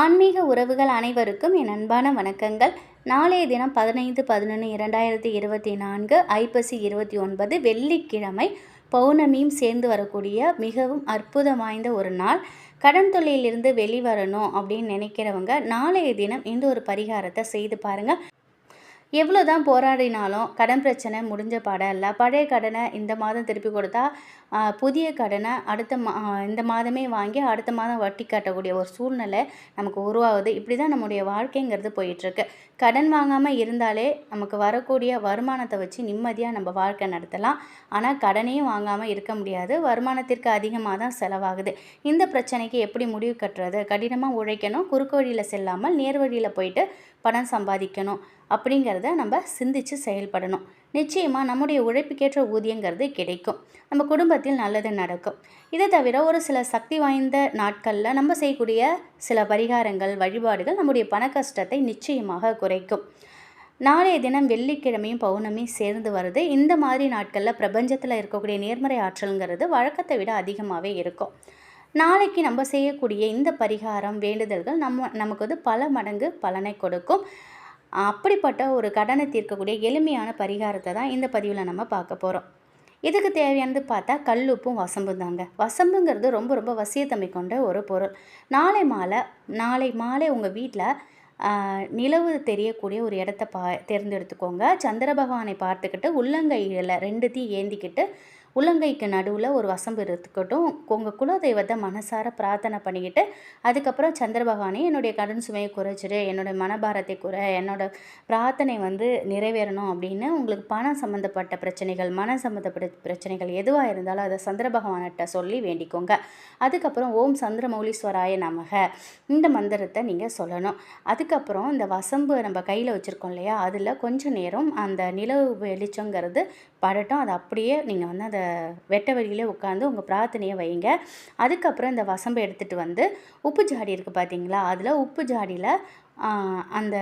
ஆன்மீக உறவுகள் அனைவருக்கும் என் அன்பான வணக்கங்கள். நாளைய தினம் பதினைந்து பதினொன்று இரண்டாயிரத்தி இருபத்தி நான்கு ஐப்பசி இருபத்தி ஒன்பது வெள்ளிக்கிழமை பௌர்ணமியும் சேர்ந்து வரக்கூடிய மிகவும் அற்புதம் வாய்ந்த ஒரு நாள். கடன் தொல்லையிலிருந்து வெளிவரணும் அப்படின்னு நினைக்கிறவங்க நாளைய தினம் இந்த ஒரு பரிகாரத்தை செய்து பாருங்கள் எவ்வளோ தான் போராடினாலும் கடன் பிரச்சனை முடிஞ்ச பாடம் இல்லை பழைய கடனை இந்த மாதம் திருப்பி கொடுத்தா புதிய கடனை அடுத்த மா இந்த மாதமே வாங்கி அடுத்த மாதம் வட்டி கட்டக்கூடிய ஒரு சூழ்நிலை நமக்கு உருவாகுது. இப்படி தான் நம்முடைய வாழ்க்கைங்கிறது போயிட்டுருக்கு. கடன் வாங்காமல் இருந்தாலே நமக்கு வரக்கூடிய வருமானத்தை வச்சு நிம்மதியாக நம்ம வாழ்க்கை நடத்தலாம். ஆனால் கடனையும் வாங்காமல் இருக்க முடியாது. வருமானத்திற்கு அதிகமாக தான் செலவாகுது. இந்த பிரச்சனைக்கு எப்படி முடிவு கட்டுறது? கடினமாக உழைக்கணும் குறுக்கு வழியில் செல்லாமல் நேர் வழியில் போயிட்டு பணம் சம்பாதிக்கணும். அப்படிங்கிறத நம்ம சிந்தித்து செயல்படணும். நிச்சயமாக நம்முடைய உழைப்புக்கேற்ற ஊதியங்கிறது கிடைக்கும். நம்ம குடும்பத்தில் நல்லது நடக்கும். இதை தவிர ஒரு சில சக்தி வாய்ந்த நாட்களில் நம்ம செய்யக்கூடிய சில பரிகாரங்கள் வழிபாடுகள் நம்முடைய பண கஷ்டத்தை நிச்சயமாக குறைக்கும். நாளைய தினம் வெள்ளிக்கிழமையும் பௌர்ணமியும் சேர்ந்து வருது இந்த மாதிரி நாட்களில் பிரபஞ்சத்தில் இருக்கக்கூடிய நேர்மறை ஆற்றல்ங்கிறது வழக்கத்தை விட அதிகமாகவே இருக்கும். நாளைக்கு நம்ம செய்யக்கூடிய இந்த பரிகாரம் வேண்டுதல்கள் நம்ம நமக்கு வந்து பல மடங்கு பலனை கொடுக்கும். அப்படிப்பட்ட ஒரு கடனை தீர்க்கக்கூடிய எளிமையான பரிகாரத்தை தான் இந்த பதிவில் நம்ம பார்க்க போகிறோம் இதுக்கு தேவையானது பார்த்தா கல்லுப்பும் வசம்பும் தாங்க. வசம்புங்கிறது ரொம்ப ரொம்ப வசியத்தன்மை கொண்ட ஒரு பொருள். நாளை மாலை நாளை மாலை உங்கள் வீட்டில் நிலவு தெரியக்கூடிய ஒரு இடத்த பா தேர்ந்தெடுத்துக்கோங்க. சந்திர பகவானை பார்த்துக்கிட்டு உள்ளங்கையில் ரெண்டுத்தையும் ஏந்திக்கிட்டு உள்ளங்கைக்கு நடுவில் ஒரு வசம்பு இருக்கட்டும் உங்கள் குலதெய்வத்தை மனசார பிரார்த்தனை பண்ணிக்கிட்டு அதுக்கப்புறம் சந்திர பகவானே என்னுடைய கடன் சுமையை குறைச்சிடு என்னுடைய மனபாரத்தை குறை என்னோடய பிரார்த்தனை வந்து நிறைவேறணும் அப்படின்னு உங்களுக்கு பணம் சம்மந்தப்பட்ட பிரச்சனைகள் மன சம்மந்தப்பட்ட பிரச்சனைகள் எதுவாக இருந்தாலும் அதை சந்திர பகவான்கிட்ட சொல்லி வேண்டிக்கோங்க. அதுக்கப்புறம் ஓம் சந்திரமௌலீஸ்வராய நமக. இந்த மந்திரத்தை நீங்கள் சொல்லணும். அதுக்கப்புறம் இந்த வசம்பு நம்ம கையில் வச்சுருக்கோம் இல்லையா அதில் கொஞ்சம் நேரம் அந்த நிலவு வெளிச்சங்கிறது படட்டும். அதை அப்படியே நீங்கள் வந்து அதை வெட்ட வெளியிலே உட்காந்து உங்கள் பிரார்த்தனையை வைங்க அதுக்கப்புறம் இந்த வசம்பை எடுத்துகிட்டு வந்து உப்பு ஜாடி இருக்குது பார்த்தீங்களா அதில் உப்பு ஜாடியில் அந்த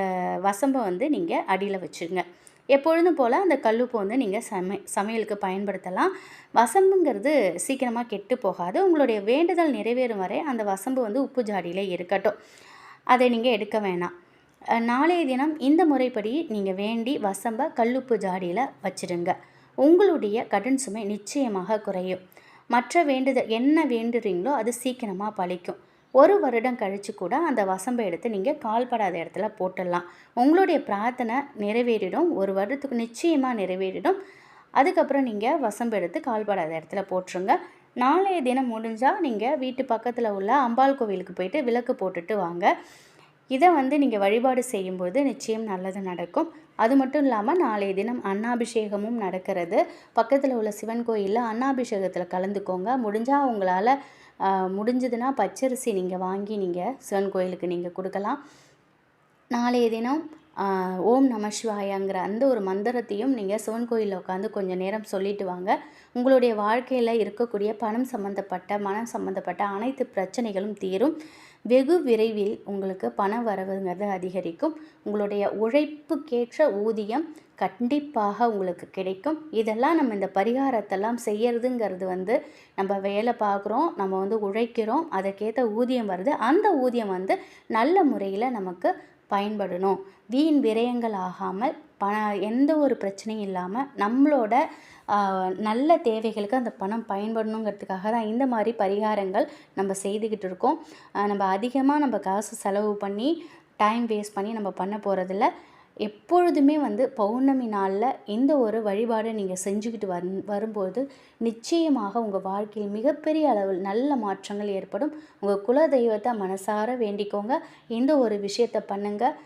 வசம்பை வந்து நீங்கள் அடியில் வச்சுருங்க. எப்பொழுதும் போல் அந்த கல்லுப்பு வந்து நீங்கள் சமை சமையலுக்கு பயன்படுத்தலாம். வசம்புங்கிறது சீக்கிரமாக கெட்டு போகாது. உங்களுடைய வேண்டுதல் நிறைவேறும் வரை அந்த வசம்பு வந்து உப்பு ஜாடியில் இருக்கட்டும். அதை நீங்கள் எடுக்க வேணாம். நாளைய தினம் இந்த முறைப்படி நீங்கள் வேண்டி வசம்பை கல்லுப்பு ஜாடியில் வச்சுடுங்க உங்களுடைய கடன் சுமை நிச்சயமாக குறையும். மற்ற வேண்டுதல் என்ன வேண்டுறீங்களோ அது சீக்கிரமாக பழிக்கும். ஒரு வருடம் கழித்து கூட அந்த வசம்பை எடுத்து நீங்கள் கால்படாத இடத்துல போட்டுடலாம். உங்களுடைய பிரார்த்தனை நிறைவேறிடும். ஒரு வருடத்துக்கு நிச்சயமாக நிறைவேறிடும். அதுக்கப்புறம் நீங்கள் வசம்பு எடுத்து கால்படாத இடத்துல போட்டுருங்க. நாளைய தினம் முடிஞ்சால் நீங்கள் வீட்டு பக்கத்தில் உள்ள அம்பாள் கோவிலுக்கு போயிட்டு விளக்கு போட்டுட்டு வாங்க. இதை வந்து நீங்கள் வழிபாடு செய்யும்போது நிச்சயம் நல்லது நடக்கும். அது மட்டும் இல்லாமல் நாளைய தினம் அன்னாபிஷேகமும் நடக்கிறது. பக்கத்தில் உள்ள சிவன் கோயிலில் அன்னாபிஷேகத்தில் கலந்துக்கோங்க. முடிஞ்சால் உங்களால் முடிஞ்சதுன்னா பச்சரிசி நீங்கள் வாங்கி நீங்கள் சிவன் கோயிலுக்கு நீங்கள் கொடுக்கலாம். நாளைய தினம் ஓம் நம சிவாயாங்கிற அந்த ஒரு மந்திரத்தையும் நீங்கள் சிவன் கோயிலில் உட்காந்து கொஞ்சம் நேரம் சொல்லிட்டு வாங்க. உங்களுடைய வாழ்க்கையில் இருக்கக்கூடிய பணம் சம்மந்தப்பட்ட மனம் சம்மந்தப்பட்ட அனைத்து பிரச்சனைகளும் தீரும். வெகு விரைவில் உங்களுக்கு பண வரவுங்கிறது அதிகரிக்கும். உங்களுடைய உழைப்புக்கேற்ற ஊதியம் கண்டிப்பாக உங்களுக்கு கிடைக்கும். இதெல்லாம் நம்ம இந்த பரிகாரத்தெல்லாம் செய்யறதுங்கிறது வந்து நம்ம வேலை பார்க்குறோம் நம்ம வந்து உழைக்கிறோம் அதற்கேற்ற ஊதியம் வருது. அந்த ஊதியம் வந்து நல்ல முறையில் நமக்கு பயன்படணும். வீண் விரயங்கள் ஆகாமல் பண எந்த ஒரு பிரச்சனையும் இல்லாமல் நம்மளோட நல்ல தேவைகளுக்கு அந்த பணம் பயன்படணுங்கிறதுக்காக தான் இந்த மாதிரி பரிகாரங்கள் நம்ம செய்துக்கிட்டு இருக்கோம். நம்ம அதிகமாக நம்ம காசு செலவு பண்ணி டைம் வேஸ்ட் பண்ணி நம்ம பண்ண போகிறதில்ல எப்பொழுதுமே வந்து பௌர்ணமி நாளில் இந்த ஒரு வழிபாடை நீங்கள் செஞ்சுக்கிட்டு வந் வரும்போது நிச்சயமாக உங்கள் வாழ்க்கையில் மிகப்பெரிய அளவில் நல்ல மாற்றங்கள் ஏற்படும். உங்கள் குல தெய்வத்தை மனசார வேண்டிக்கோங்க. இந்த ஒரு விஷயத்தை பண்ணுங்கள்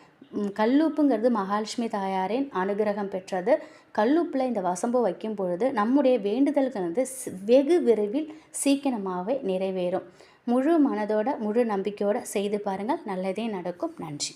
கல்லூப்புங்கிறது மகாலட்சுமி தாயாரின் அனுகிரகம் பெற்றது. கல்லூப்பில் இந்த வசம்பு வைக்கும் பொழுது நம்முடைய வேண்டுதல்கள் வந்து வெகு விரைவில் சீக்கிரமாகவே நிறைவேறும். முழு மனதோட முழு நம்பிக்கையோடு செய்து பாருங்கள். நல்லதே நடக்கும். நன்றி.